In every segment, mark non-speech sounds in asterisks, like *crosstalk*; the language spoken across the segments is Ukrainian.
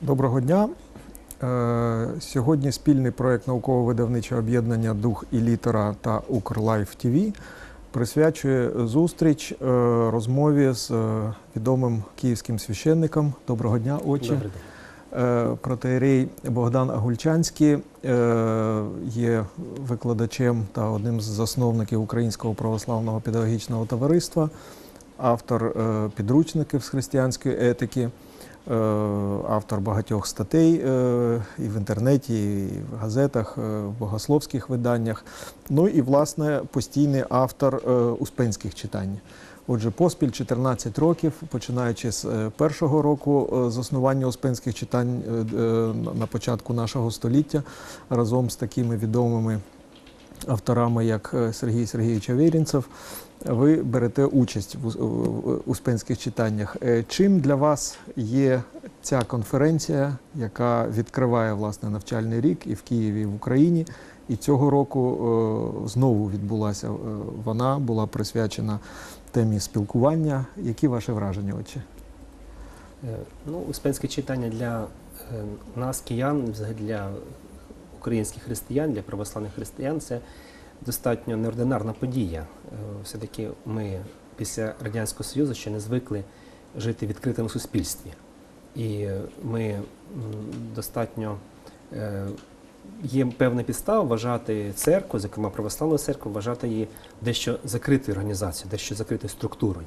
Доброго дня. Е, Сьогодні спільний проект науково-видавничого об'єднання Дух і літера та Укрлайф ТВ присвячує зустріч е, розмові з е, відомим київським священником. Доброго дня, отче. Добрий день. Протеєрей Богдан Агульчанський є викладачем та одним з засновників Українського православного педагогічного товариства, автор підручників з християнської етики, автор багатьох статей е, і в інтернеті, і в газетах, е, в богословських виданнях. Ну і, власне, постійний автор е, успенських читань. Отже, поспіль 14 років, починаючи з е, першого року е, заснування успенських читань е, е, на початку нашого століття, разом з такими відомими авторами, як е, Сергій Сергійович Авєрінцев, ви берете участь в успенських читаннях. Е, Чим для вас є ця конференція, яка відкриває власне навчальний рік і в Києві, і в Україні? І цього року е, знову відбулася. Вона була присвячена темі спілкування. Які ваші враження? Е, Ну, успенське читання для нас, киян, для українських християн, для православних християн, це достатньо неординарна подія. Е, Все-таки ми після Радянського Союзу ще не звикли жити в відкритому суспільстві. І е, ми достатньо е, є певна підстава вважати церкву, зокрема православну церкву, вважати її дещо закритою організацією, дещо закритою структурою.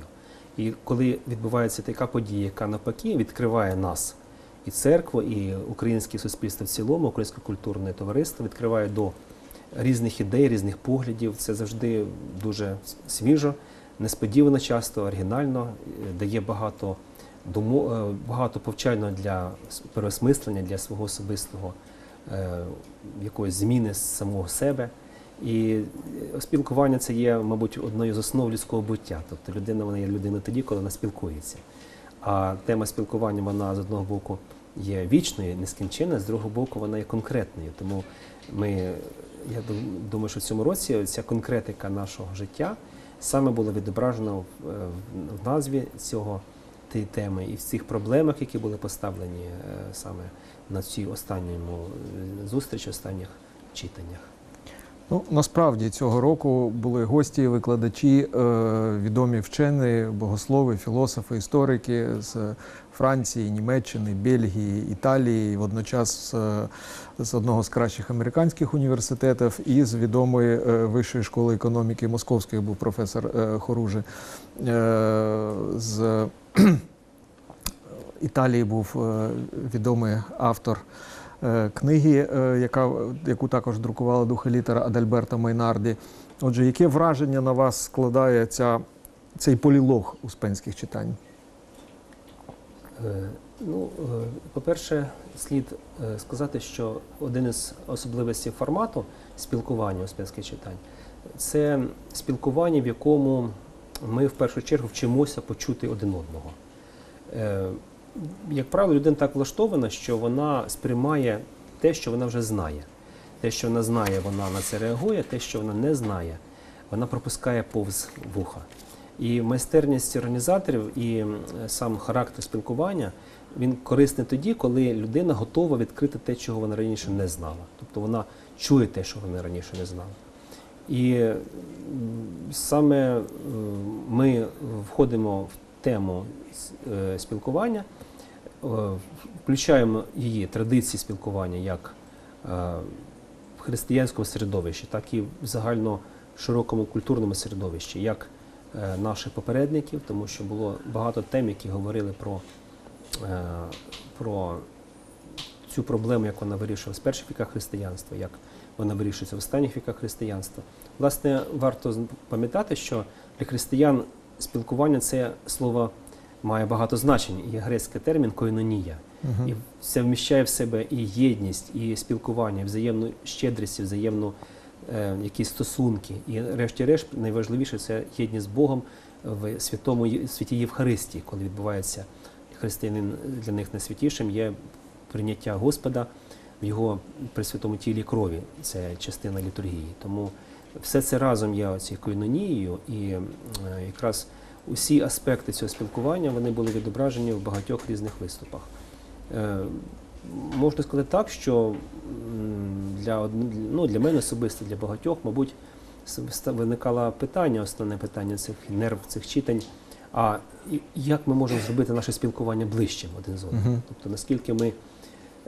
І коли відбувається така подія, яка навпаки відкриває нас, і церкву, і українське суспільство в цілому, українське культурне товариство відкриває до різних ідей, різних поглядів. Це завжди дуже свіжо, несподівано часто, оригінально, е, дає багато думо, е, багато повчального для переосмислення, для свого особистого е, якоїсь зміни самого себе. І спілкування це є, мабуть, одною з основ людського буття. Тобто людина вона є людина тоді, коли вона спілкується. А тема спілкування вона з одного боку є вічною, нескінченною, з другого боку, вона є конкретною. Тому ми, я думаю, що в цьому році ця конкретика нашого життя саме була відображена в, е, назві цього тієї теми і в цих проблемах, які були поставлені е, саме на цій останньому е, зустрічі, останніх читаннях. Ну, насправді цього року були гості, викладачі, е, відомі вчені, богослови, філософи, історики з Франції, Німеччини, Бельгії, Італії, водночас з, з одного з кращих американських університетів і з відомої е, вищої школи економіки Московської був професор е, Хоружи. Е, з *clears throat* Італії був е, відомий автор е, книги, е, яка, яку також друкувала духа літера Адальберта Майнарді. Отже, яке враження на вас складає ця, цей полілог успенських читань? Е, Ну, е, по-перше, слід е, сказати, що один із особливостей формату спілкування успенських читань це спілкування, в якому ми в першу чергу вчимося почути один одного. Як правило, людина так влаштована, що вона сприймає те, що вона вже знає. Те, що вона знає, вона на це реагує, те, що вона не знає, вона пропускає повз вуха. І майстерність організаторів і сам характер спілкування він корисний тоді, коли людина готова відкрити те, чого вона раніше не знала. Тобто вона чує те, що вона раніше не знала. І саме е, ми входимо в тему е, спілкування, е, включаємо її традиції спілкування як е, в християнському середовищі, так і в загально широкому культурному середовищі, як наших попередників, тому що було багато тем, які говорили про, про цю проблему, як вона вирішується в перших віках християнства, як вона вирішується в останніх віках християнства. Власне, варто пам'ятати, що для християн спілкування це слово має багато значень. Є грецький термін койнонія. Мгм. І це вміщає в себе і єдність, і спілкування, і взаємну щедрість, і взаємну е, якісь стосунки. І решті-решт, найважливіше це єдність з Богом в святому святі Євхаристії, коли відбувається християнин для них найсвятішим, є прийняття Господа в його присвятому тілі крові. Це частина літургії. Тому все це разом є цією койнонією, і е, якраз усі аспекти цього спілкування вони були відображені в багатьох різних виступах. Е, можна сказати так, що для, ну, для мене особисто, для багатьох, мабуть, виникало питання, основне питання цих нерв, цих читань. А як ми можемо зробити наше спілкування ближчим один з одним? Тобто наскільки ми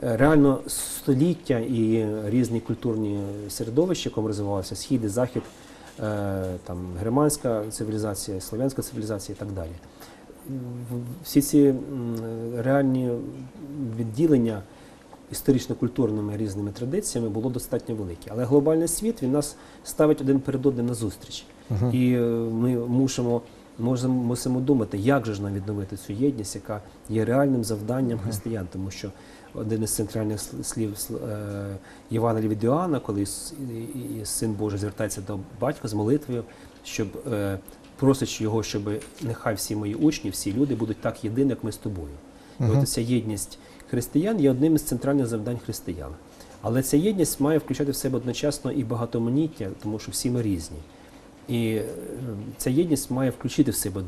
реально століття і різні культурні середовища, якому розвивалися схід і захід, е, там германська цивілізація, слов'янська цивілізація і так далі. Всі ці реальні відділення історично-культурними різними традиціями було достатньо велике. Але глобальний світ він нас ставить один перед одним на зустріч. Мгм. І е, ми мусимо, можемо, мусимо думати, як же ж нам відновити цю єдність, яка є реальним завданням християн, тому що один із центральних слів сл- е, Євангелія від Іоанна, коли син Божий звертається до батька з молитвою, щоб е, просячи його, щоб нехай всі мої учні, всі люди будуть так єдині, як ми з тобою. І от ця єдність християн є одним із центральних завдань християн. Але ця єдність має включати в себе одночасно і багатоманіття, тому що всі ми різні. І е, ця єдність має включити в себе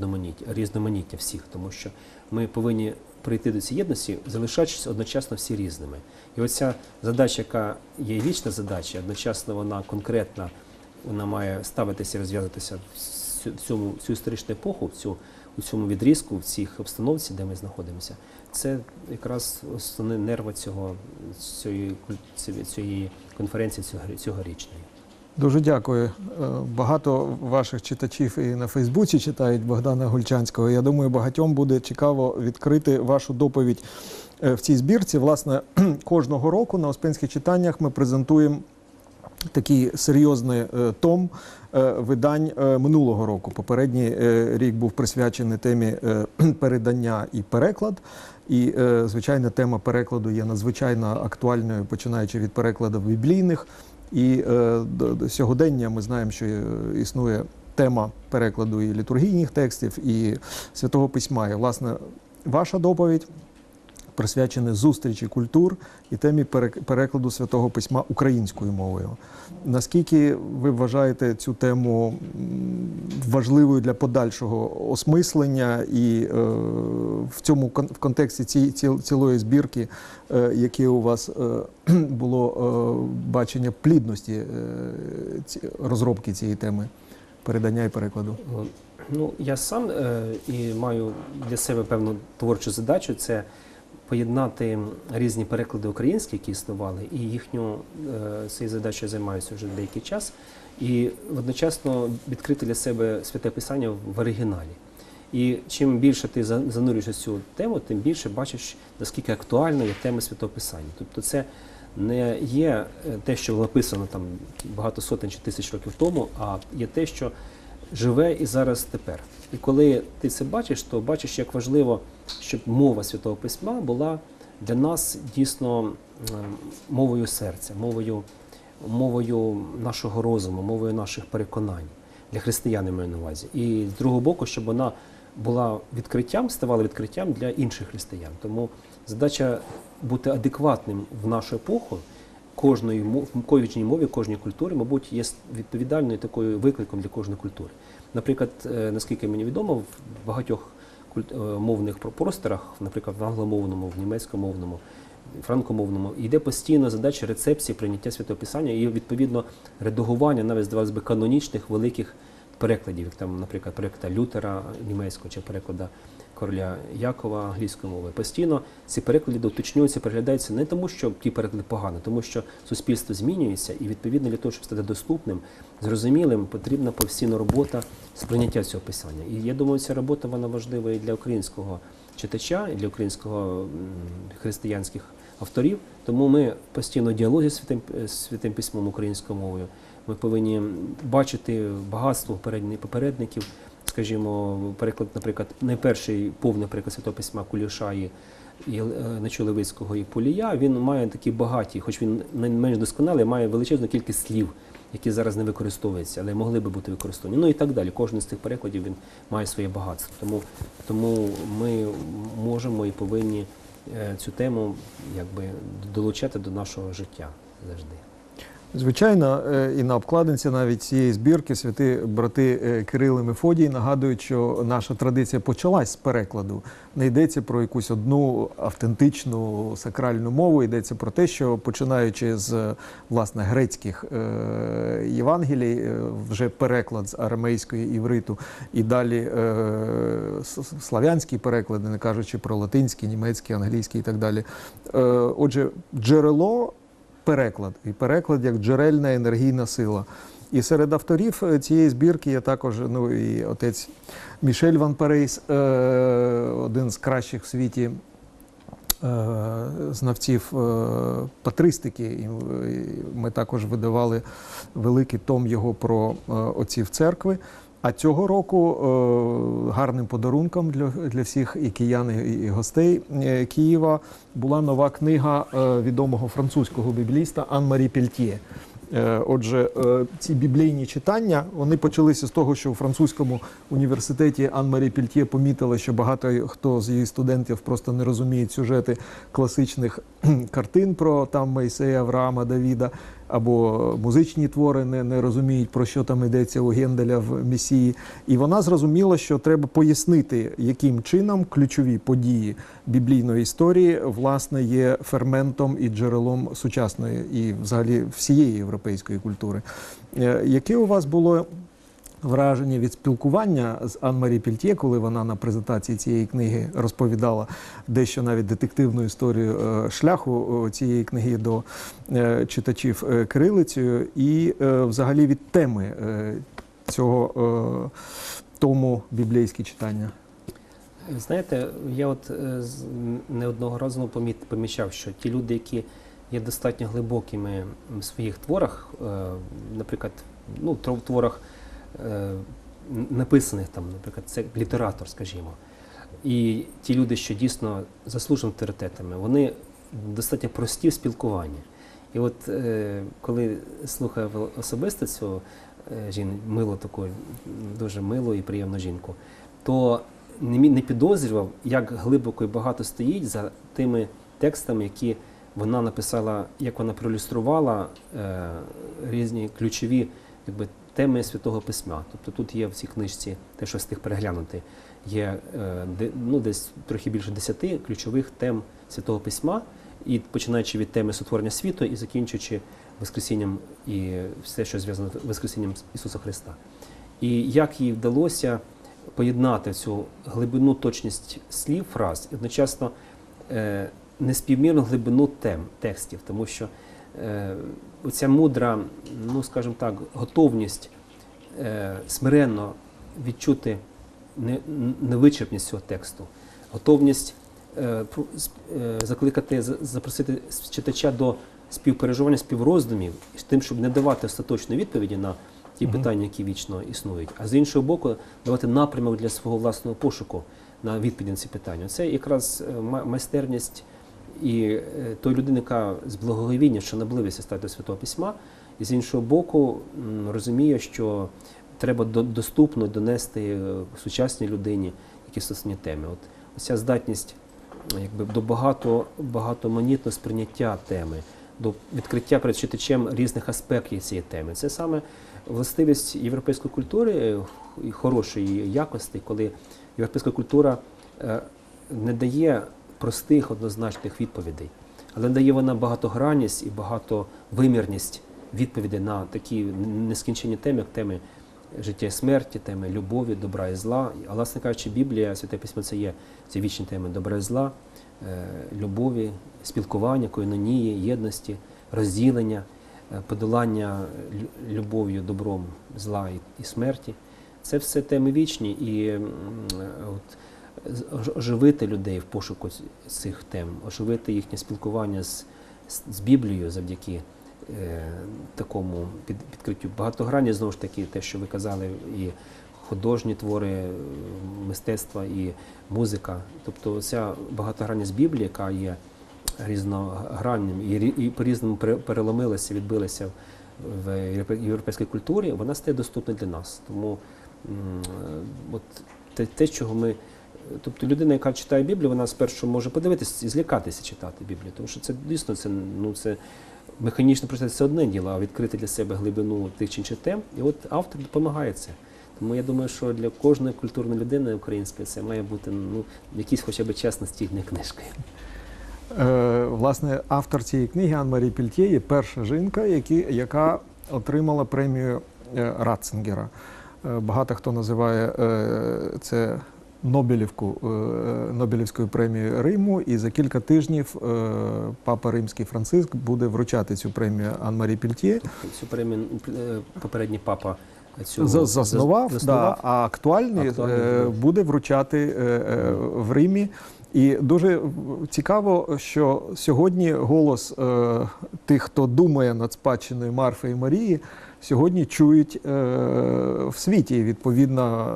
різноманіття всіх, тому що ми повинні прийти до цієї єдності, залишаючись одночасно всі різними. І оця задача, яка є вічна задача, одночасно вона конкретна, вона має ставитися і розв'язатися в цьому цю історичну епоху, в цю у цьому відрізку, в цій обстановці, де ми знаходимося. Це якраз основне нерва цього цієї, цієї конференції цього- цьогорічної. Дуже дякую. Е, Багато ваших читачів і на Фейсбуці читають Богдана Гульчанського. Я думаю, багатьом буде цікаво відкрити вашу доповідь е, в цій збірці. Власне, *clears throat* кожного року на Успенських читаннях ми презентуємо такий серйозний е, том видань минулого року. Попередній рік був присвячений темі *clears throat* передання і переклад. І, звичайно, тема перекладу є надзвичайно актуальною, починаючи від перекладів біблійних. І е, до, сьогодення ми знаємо, що е, існує тема перекладу і літургійних текстів, і святого письма. І, власне, ваша доповідь присвячена зустрічі культур і темі перек- перекладу святого письма українською мовою. Наскільки ви вважаєте цю тему важливою для подальшого осмислення і е, в цьому в контексті ці, ці, цілої збірки, е, яке у вас е, *clears throat* було бачення плідності розробки цієї теми передання і перекладу? Ну, я сам е, і маю для себе певну творчу задачу це поєднати різні переклади українські, які існували, і їхню е, цією задачею займаюся вже деякий час, і одночасно відкрити для себе святе писання в оригіналі. І чим більше ти за- занурюєшся цю тему, тим більше бачиш, наскільки актуальна є тема святого писання. Тобто це не є е, те, що написано там багато сотень чи тисяч років тому, а є те, що живе і зараз тепер. І коли ти це бачиш, то бачиш, як важливо, щоб мова Святого Письма була для нас дійсно е, мовою серця, мовою, мовою нашого розуму, мовою наших переконань для християн я маю на увазі. І з другого боку, щоб вона була відкриттям, ставала відкриттям для інших християн. Тому задача бути адекватним в нашу епоху кожної мовковічній мові, кожній культурі, мабуть, є відповідальною такою викликом для кожної культури. Наприклад, е, наскільки мені відомо, в багатьох е, мовних просторах, наприклад, в англомовному, в німецькомовному, франкомовному, йде постійно задача рецепції прийняття святого писання і відповідно редагування навіть здавалось би канонічних великих перекладів, як там, наприклад, переклада Лютера німецького чи переклада короля Якова англійської мови. Постійно ці переклади уточнюються, переглядаються не тому, що ті переклади погані, тому що суспільство змінюється, і відповідно для того, щоб стати доступним, зрозумілим, потрібна постійна робота сприйняття цього писання. І я думаю, ця робота вона важлива і для українського читача, і для українського християнських авторів. Тому ми постійно в діалозі з святим, святим письмом українською мовою. Ми повинні почати багатство попередників. Скажімо, переклад, наприклад, найперший повний переклад святого письма Куліша і, е, Нечолевицького і Полія. Він має такі багаті, хоч він менш досконалий, має величезну кількість слів, які зараз не використовуються, але могли би бути використані. Ну і так далі. Кожен з цих перекладів він має своє багатство. Тому, тому ми можемо і повинні е, цю тему якби долучати до нашого життя завжди. Звичайно, е, і на обкладинці навіть цієї збірки святи брати е, Кирил і Мефодій нагадують, що наша традиція почалась з перекладу. Не йдеться про якусь одну автентичну сакральну мову, йдеться про те, що починаючи з власне грецьких е, Євангелій, вже переклад з арамейської івриту, і далі слав'янські переклади, не кажучи про латинський, німецький, англійський і так далі. Отже, джерело переклад, і переклад як джерельна енергійна сила. І серед авторів е, цієї збірки є також ну, і отець Мішель Ван Перейс, е, один з кращих в світі е, знавців е, патристики. І е, ми також видавали великий том його про е, отців церкви. А цього року е, гарним подарунком для, всіх і киян, і гостей е, Києва була нова книга е, відомого французького бібліста Ан-Марі Пельтє. Е, Отже, ці біблійні читання вони почалися з того, що у французькому університеті Ан-Марі Пельтє помітила, що багато хто з її студентів просто не розуміють сюжети класичних картин про там Мойсея, Авраама, Давіда або музичні твори не, не розуміють, про що там йдеться у Генделя в Месії. І вона зрозуміла, що треба пояснити, яким чином ключові події біблійної історії власне є ферментом і джерелом сучасної і взагалі всієї європейської культури. Е, Яке у вас було враження від спілкування з Ан-Марі Пільтє, коли вона на презентації цієї книги розповідала дещо навіть детективну історію е, шляху е, цієї книги до е, читачів кирилицею, і взагалі від теми цього тому біблійські читання? Знаєте, я от е, з- неодноразово помічав, що ті люди, які є достатньо глибокими в своїх творах, наприклад, ну, в творах написаних там, наприклад, це літератор, скажімо, і ті люди, що дійсно заслужені авторитетами, вони достатньо прості в спілкуванні. І от е, коли слухав особисто цю е, жін, милу таку, дуже милу і приємну жінку, то не, підозрював, як глибоко і багато стоїть за тими текстами, які вона написала, як вона проілюструвала е, різні ключові якби, теми Святого Письма. Тобто тут є в цій книжці, те, що встиг переглянути, є е, ну, десь трохи більше десяти ключових тем Святого Письма, і починаючи від теми сотворення світу і закінчуючи Воскресінням і все, що зв'язано з Воскресінням Ісуса Христа. І як їй вдалося поєднати цю глибину, точність слів, фраз, і одночасно е, неспівмірну глибину тем, текстів, тому що оця мудра, ну скажімо так, готовність е, смиренно відчути невичерпність цього тексту, готовність е, е, закликати, запросити читача до співпереживання, співроздумів, з тим, щоб не давати остаточної відповіді на ті питання, які вічно існують, а з іншого боку, давати напрямок для свого власного пошуку на відповіді на ці питання. Це якраз е, майстерність і е, той людини, яка з благоговіння, що наблився стати Святого Письма, і з іншого боку, розуміє, що треба доступно донести е, сучасній людині якісь основні теми. От оця здатність якби, до багато, багатоманітного сприйняття теми, до відкриття перед читачем різних аспектів цієї теми. Це саме властивість європейської культури е, і хорошої якості, коли європейська культура не дає простих однозначних відповідей, але дає вона багатогранність і багатовимірність відповідей на такі нескінчені теми, як теми життя і смерті, теми любові, добра і зла. А власне кажучи, Біблія, Святе Письмо це є ці вічні теми добра і зла, е, любові, спілкування, койнонії, єдності, розділення, е, подолання любов'ю, добром зла і, смерті. Це все теми вічні, і е, от, оживити людей в пошуку цих тем, оживити їхнє спілкування з, з, Біблією завдяки е, такому під, підкриттю багатогранні, знову ж таки, те, що ви казали, і художні твори е, мистецтва, і музика. Тобто ця багатогранність Біблії, яка є різногранним і, і по-різному переломилася, відбилася в європейській культурі, вона стає доступна для нас. Тому от те, чого ми. Тобто людина, яка читає Біблію, вона спершу може подивитися і злякатися читати Біблію, тому що це дійсно це, ну, це Механічно прочитати це одне діло, а відкрити для себе глибину тих чи інших тем. І от автор допомагає це. Тому я думаю, що для кожної культурної людини української це має бути ну, якийсь хоча б час настільної книжки. Е, власне, автор цієї книги Ан-Марі Пільтє є перша жінка, які, яка отримала премію е, Ратцингера. Е, багато хто називає е, це Нобелівку е, Нобелівською премією Риму, і за кілька тижнів е, папа Римський Франциск буде вручати цю премію Ан-Марі Пільтє. Цю премію е, попередній папа цю Заснував, заснував. Да, а актуальний, Актуальний, буде вручати в Римі. І дуже цікаво, що сьогодні голос тих, хто думає над спадщиною Марфи і Марії, сьогодні чують е, в світі. Відповідно,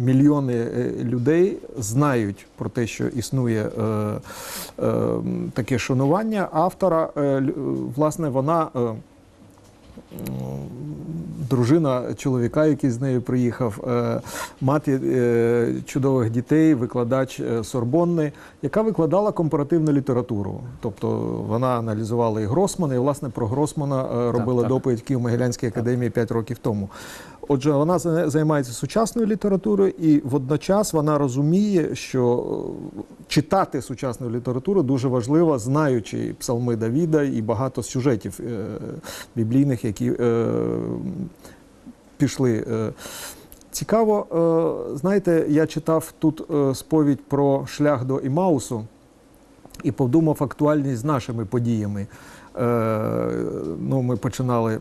мільйони е, людей знають про те, що існує е, таке шанування автора. Власне, вона. Дружина чоловіка, який з нею приїхав, е, мати е, чудових дітей, викладач е, Сорбонни, яка викладала компаративну літературу. Тобто вона аналізувала і Гросмана, і власне про Гросмана робила так. доповідь в Києво-Могилянській академії 5 років тому. Отже, вона за- займається сучасною літературою, і водночас вона розуміє, що е, читати сучасну літературу дуже важливо, знаючи псалми Давіда і багато сюжетів е, біблійних, які е, пішли. Цікаво, знаєте, я читав тут сповідь про шлях до Імаусу і подумав актуальність з нашими подіями. Е, ну, ми починали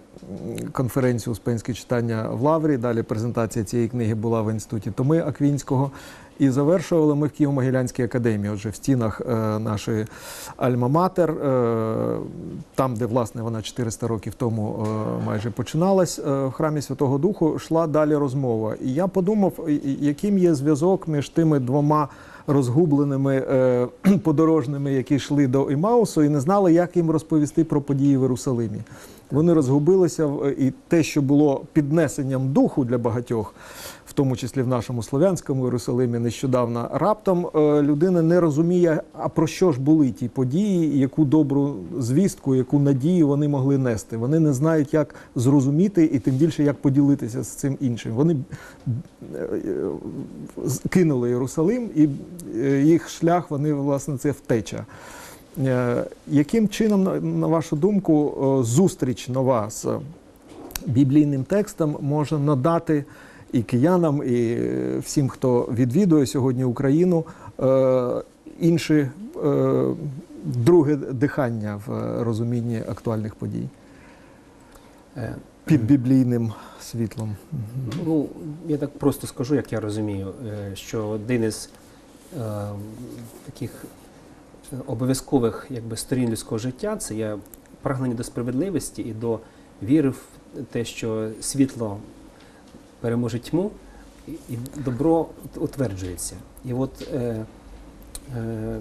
конференцію Успенське читання в Лаврі. Далі презентація цієї книги була в інституті Томи Аквінського. І завершували ми в Києво-Могилянській академії, отже, в стінах е, нашої Альма-Матер, е, там, де власне вона 400 років тому майже починалась, в храмі Святого Духу, йшла далі розмова. І я подумав, яким є зв'язок між тими двома розгубленими е, *clears throat* подорожними, які йшли до Імаусу, і не знали, як їм розповісти про події в Єрусалимі. Вони розгубилися, і те, що було піднесенням духу для багатьох, тому числі в нашому слов'янському Єрусалимі, нещодавно раптом е, людина не розуміє, а про що ж були ті події, яку добру звістку, яку надію вони могли нести. Вони не знають, як зрозуміти, і тим більше як поділитися з цим іншим. Вони е, е, кинули Єрусалим, і їх шлях вони власне це втеча. Яким чином, на- вашу думку, зустріч нова з біблійним текстом може надати і киянам, і е, всім, хто відвідує сьогодні Україну, е, інші е, друге дихання в е, розумінні актуальних подій. Під біблійним світлом? Ну, я так просто скажу, як я розумію, що один із е, таких обов'язкових якби, сторін людського життя це є прагнення до справедливості і до віри в те, що світло переможе тьму, і, добро утверджується. І от е, е,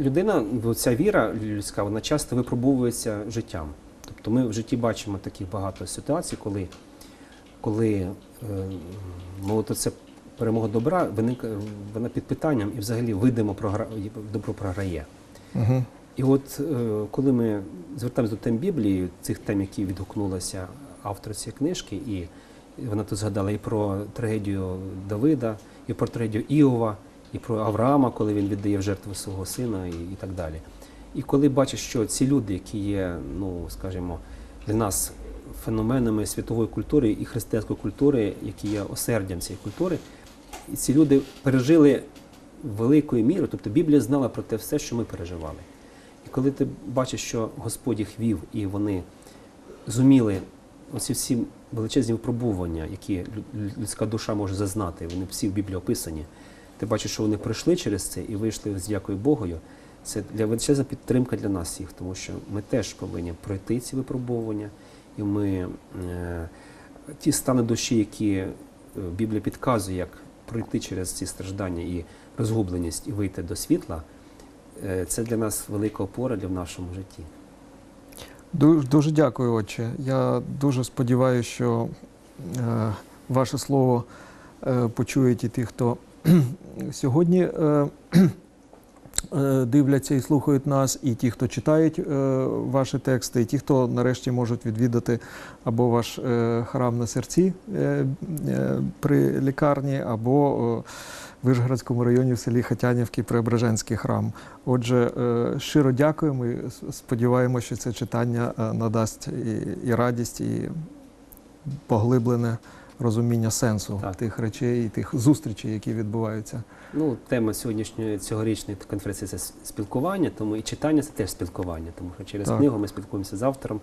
людина, ця віра людська, вона часто випробовується життям. Тобто ми в житті бачимо таких багато ситуацій, коли коли е, ну, це перемога добра виникає вона під питанням і взагалі видимо програ... добро програє. Угу. І от е, коли ми звертаємося до тем Біблії, цих тем, які відгукнулася автор цієї книжки, і вона тут згадала і про трагедію Давида, і про трагедію Іова, і про Авраама, коли він віддає в жертву свого сина, і, і так далі. І коли бачиш, що ці люди, які є, ну скажімо, для нас феноменами світової культури і християнської культури, які є осердям цієї культури, і ці люди пережили великою мірою, тобто Біблія знала про те все, що ми переживали. І коли ти бачиш, що Господь їх вів, і вони зуміли оці всі величезні випробування, які людська душа може зазнати, вони всі в Біблії описані. Ти бачиш, що вони пройшли через це і вийшли з дякою Богою. Це для величезна підтримка для нас всіх, тому що ми теж повинні пройти ці випробування, і ми е, ті стани душі, які е, Біблія підказує, як пройти через ці страждання і розгубленість і вийти до світла, е, це для нас велика опора для в нашому житті. Дуже, дуже дякую, отче. Я дуже сподіваюся, що е, ваше слово е, почують і ті, хто *clears throat* сьогодні. Е, *clears throat* е, дивляться і слухають нас, і ті, хто читають е, ваші тексти, і ті, хто нарешті можуть відвідати або ваш е, храм на серці е, е, при лікарні, або е, Вишгородському районі в селі Хатянівки Преображенський храм. Отже, е, щиро дякуємо і сподіваємося, що це читання е, надасть і, і радість, і поглиблене розуміння сенсу Так. тих речей і тих зустрічей, які відбуваються. Ну, тема сьогоднішньої цьогорічної конференції це спілкування, тому і читання це теж спілкування, тому що через Так. книгу ми спілкуємося з автором,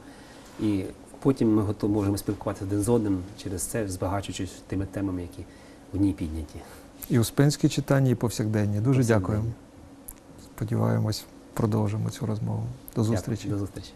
і потім ми готові можемо спілкуватися один з одним через це, збагачуючись тими темами, які в ній підняті. І успенські читання, і повсякденні. Дуже дякуємо. Сподіваємось, продовжимо цю розмову. До Дякую. До зустрічі.